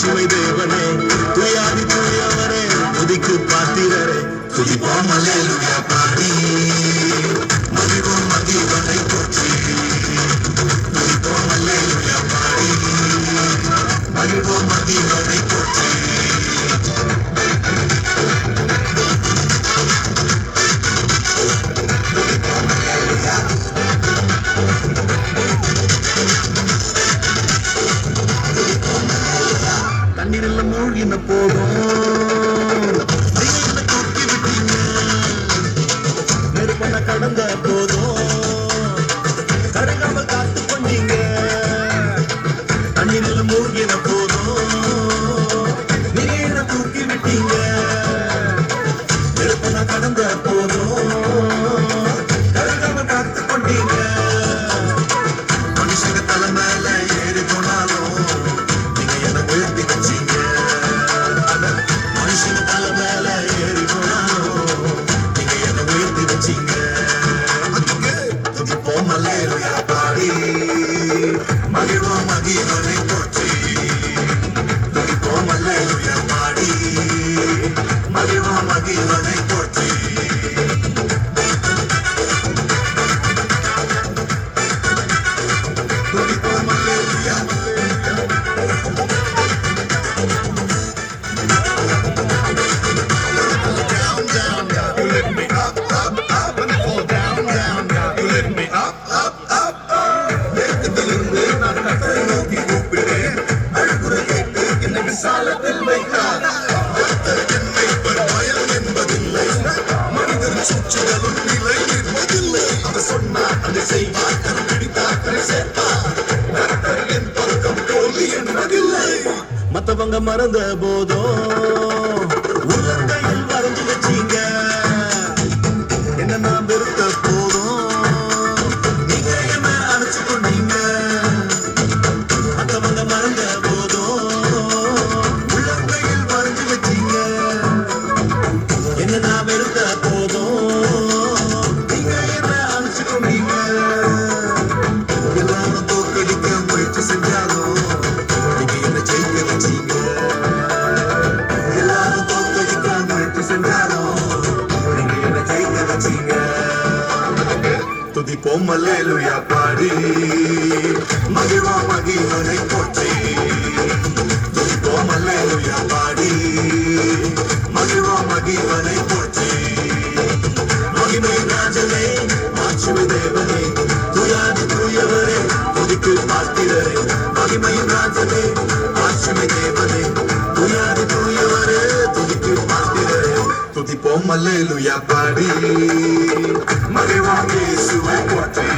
நகைச்சுவை தேவனே துயாதி துயவரே துதிக்கு பாத்திரரே. துதிப்போம் அல்லேலுயா பாடி. நீரில் மூழ்கின போதும். கொக்கி விட்டீங்க. நெருப்பன கடந்த போதும். கருங்காமல் காத்து கொண்டீங்க. தண்ணீரில் மூழ்கின மத்தவங்க மறந்த போதும். உலகையில் வரைஞ்சு வச்சீங்க துதிப்போம் மல்லேலுயா பாடி. மகிழ்வா மகிழ்வனை போற்றி. துதிப்போம் மல்லேலுயா பாடி. மகிழ்வா மகிழ்வனை போற்றி. மகிமை ராஜனை மாற்றுவி தேவனை துயாதி தூயவரே துதிக்கு பார்த்திரரே மகிமையும் ராஜனை மாற்றுவி தேவனை. போமல்லேலு எப்பாடி மறைவாங்க இயேசுவை போற்றி